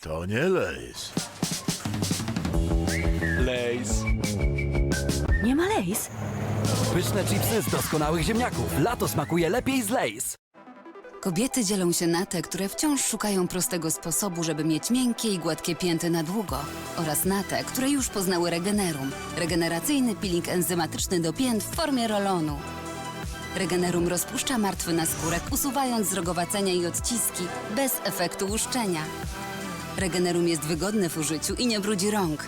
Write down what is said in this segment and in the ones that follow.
To nie lejs. Lays. Nie ma Lays. Pyszne chipsy z doskonałych ziemniaków. Lato smakuje lepiej z Lays. Kobiety dzielą się na te, które wciąż szukają prostego sposobu, żeby mieć miękkie i gładkie pięty na długo oraz na te, które już poznały Regenerum. Regeneracyjny peeling enzymatyczny do pięt w formie rolonu. Regenerum rozpuszcza martwy naskórek, usuwając zrogowacenia i odciski bez efektu łuszczenia. Regenerum jest wygodny w użyciu i nie brudzi rąk.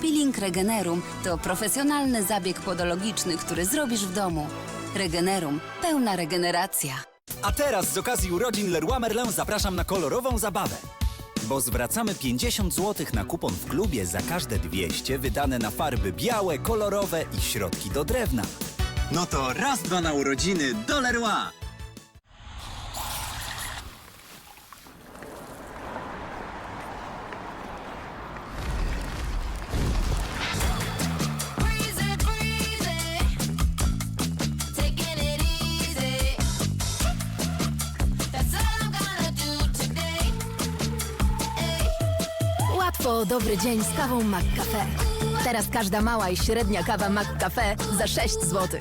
Peeling Regenerum to profesjonalny zabieg podologiczny, który zrobisz w domu. Regenerum. Pełna regeneracja. A teraz z okazji urodzin Leroy Merlin zapraszam na kolorową zabawę. Bo zwracamy 50 zł na kupon w klubie za każde 200 wydane na farby białe, kolorowe i środki do drewna. No to raz, dwa na urodziny do Leroy! Ay. Łatwo o dobry dzień z kawą McCafe. Teraz każda mała i średnia kawa McCafe za 6 zł.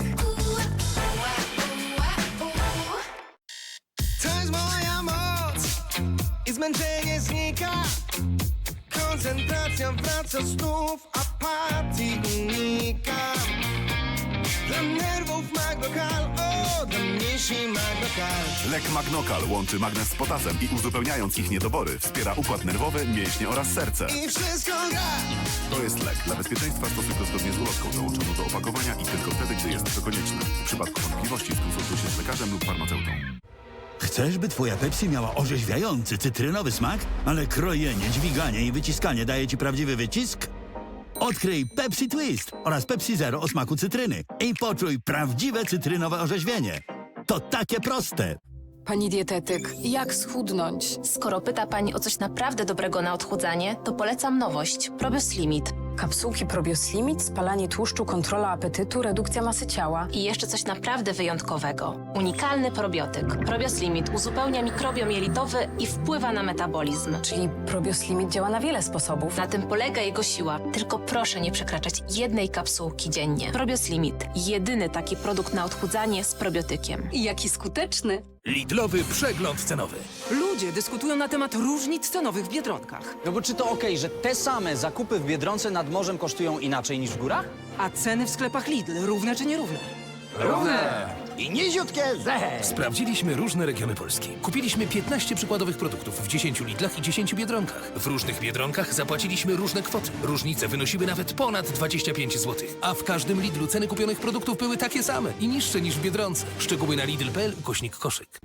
To jest moja moc i zmęczenie znika. Koncentracja wraca znów, apatii unikam. Nerwów Magnokal, o, mięśni Magnokal. Lek Magnokal łączy magnez z potasem i uzupełniając ich niedobory wspiera układ nerwowy, mięśnie oraz serce. I wszystko gra. To jest lek. Dla bezpieczeństwa stosuj go zgodnie z ulotką dołączoną do opakowania i tylko wtedy, gdy jest to konieczne. W przypadku wątpliwości skonsultuj się z lekarzem lub farmaceutą. Chcesz, by twoja Pepsi miała orzeźwiający, cytrynowy smak, ale krojenie, dźwiganie i wyciskanie daje ci prawdziwy wycisk? Odkryj Pepsi Twist oraz Pepsi Zero o smaku cytryny i poczuj prawdziwe cytrynowe orzeźwienie. To takie proste. Pani dietetyk, jak schudnąć? Skoro pyta Pani o coś naprawdę dobrego na odchudzanie, to polecam nowość Probios Limit. Kapsułki Probios Limit, spalanie tłuszczu, kontrola apetytu, redukcja masy ciała. I jeszcze coś naprawdę wyjątkowego. Unikalny probiotyk. Probios Limit uzupełnia mikrobiom jelitowy i wpływa na metabolizm. Czyli Probios Limit działa na wiele sposobów. Na tym polega jego siła. Tylko proszę nie przekraczać jednej kapsułki dziennie. Probios Limit. Jedyny taki produkt na odchudzanie z probiotykiem. I jaki skuteczny. Lidlowy przegląd cenowy. Ludzie dyskutują na temat różnic cenowych w Biedronkach. No bo czy to okej, że te same zakupy w Biedronce nad morzem kosztują inaczej niż w górach? A ceny w sklepach Lidl równe czy nierówne? I niziutkie ze! Sprawdziliśmy różne regiony Polski. Kupiliśmy 15 przykładowych produktów w 10 Lidlach i 10 Biedronkach. W różnych Biedronkach zapłaciliśmy różne kwoty. Różnice wynosiły nawet ponad 25 zł. A w każdym Lidlu ceny kupionych produktów były takie same i niższe niż w Biedronce. Szczegóły na lidl.pl ukośnik koszyk.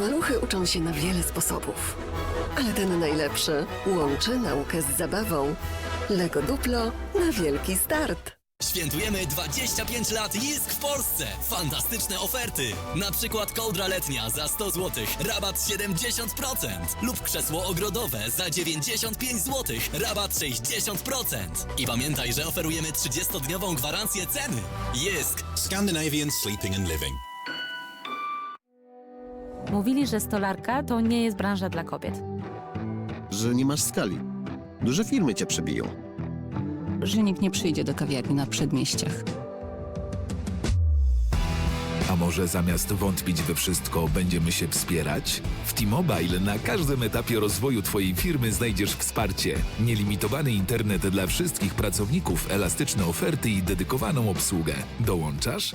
Maluchy uczą się na wiele sposobów. Ale ten najlepszy łączy naukę z zabawą. Lego Duplo na wielki start. Świętujemy 25 lat Jisk w Polsce! Fantastyczne oferty! Na przykład kołdra letnia za 100 zł, rabat 70% lub krzesło ogrodowe za 95 zł, rabat 60%. I pamiętaj, że oferujemy 30-dniową gwarancję ceny. Jisk! Scandinavian Sleeping and Living. Mówili, że stolarka to nie jest branża dla kobiet. Że nie masz skali. Duże firmy cię przebiją. Że nikt nie przyjdzie do kawiarni na przedmieściach. A może zamiast wątpić we wszystko, będziemy się wspierać? W T-Mobile na każdym etapie rozwoju Twojej firmy znajdziesz wsparcie. Nielimitowany internet dla wszystkich pracowników, elastyczne oferty i dedykowaną obsługę. Dołączasz?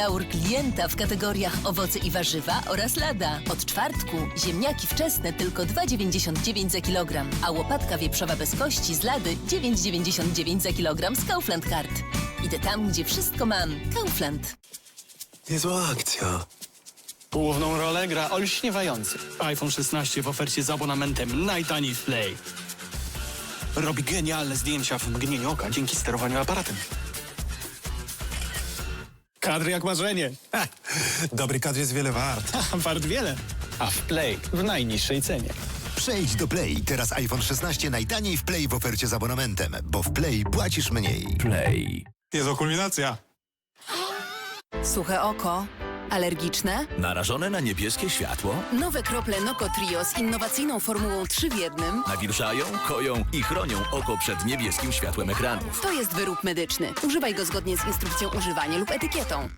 Laur klienta w kategoriach owoce i warzywa oraz lada. Od czwartku ziemniaki wczesne tylko 2,99 za kilogram, a łopatka wieprzowa bez kości z lady 9,99 za kilogram z Kaufland Card. Idę tam, gdzie wszystko mam. Kaufland. Niezła akcja. Główną rolę gra olśniewający iPhone 16 w ofercie z abonamentem najtaniej w Play. Robi genialne zdjęcia w mgnieniu oka dzięki sterowaniu aparatem. Kadr jak marzenie. Ha, dobry kadr jest wiele wart. Ha, wart wiele. A w Play w najniższej cenie. Przejdź do Play. Teraz iPhone 16 najtaniej w Play w ofercie z abonamentem, bo w Play płacisz mniej. Play. Jest kulminacja. Suche oko? Alergiczne? Narażone na niebieskie światło? Nowe krople Noko Trio z innowacyjną formułą 3 w jednym Nawilżają, koją i chronią oko przed niebieskim światłem ekranów. to jest wyrób medyczny. Używaj go zgodnie z instrukcją używania lub etykietą.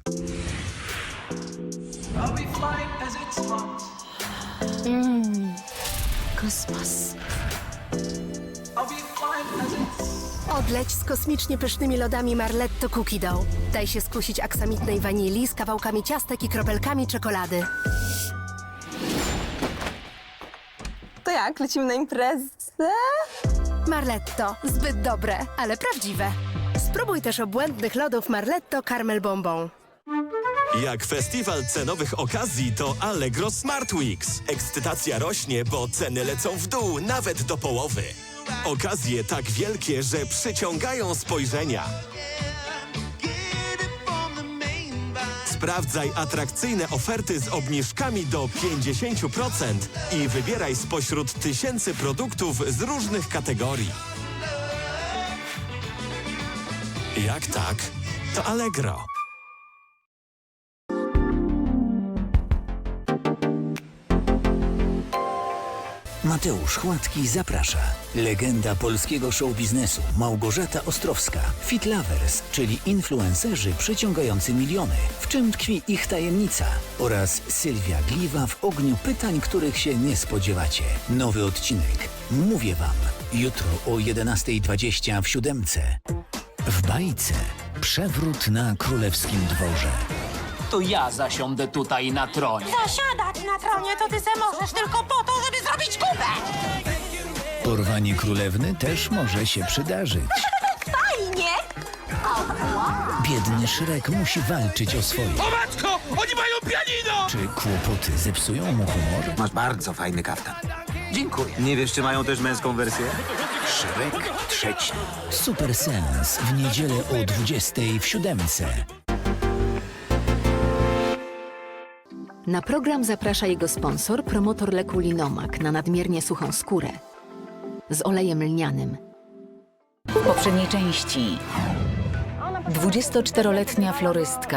Kosmos. Odleć z kosmicznie pysznymi lodami Marletto Cookie Dough. Daj się skusić aksamitnej wanilii z kawałkami ciastek i kropelkami czekolady. To jak, lecimy na imprezę? Marletto, zbyt dobre, ale prawdziwe. Spróbuj też obłędnych lodów Marletto Caramel Bonbon. Jak festiwal cenowych okazji to Allegro Smart Weeks. Ekscytacja rośnie, bo ceny lecą w dół nawet do połowy. Okazje tak wielkie, że przyciągają spojrzenia. Sprawdzaj atrakcyjne oferty z obniżkami do 50% i wybieraj spośród tysięcy produktów z różnych kategorii. Jak tak, to Allegro. Mateusz Chłatki zaprasza. Legenda polskiego show biznesu Małgorzata Ostrowska. Fit Lovers, czyli influencerzy przyciągający miliony. W czym tkwi ich tajemnica? Oraz Sylwia Gliwa w ogniu pytań, których się nie spodziewacie. Nowy odcinek. Mówię wam. Jutro o 11.20 w siódemce. W bajce. Przewrót na królewskim dworze. To ja zasiądę tutaj na tronie. Zasiadać na tronie to ty se możesz tylko po to, żeby zrobić kupę! Porwanie królewny też może się przydarzyć. Fajnie! Biedny Szrek musi walczyć o swoje. O matko! Oni mają pianino! Czy kłopoty zepsują mu humor? Masz bardzo fajny kaftan. Dziękuję. Nie wiesz, czy mają też męską wersję? Szrek trzeci. Super Sens w niedzielę o 20 w siódemce. Na program zaprasza jego sponsor, promotor leku Linomak na nadmiernie suchą skórę. Z olejem lnianym. W poprzedniej części 24-letnia florystka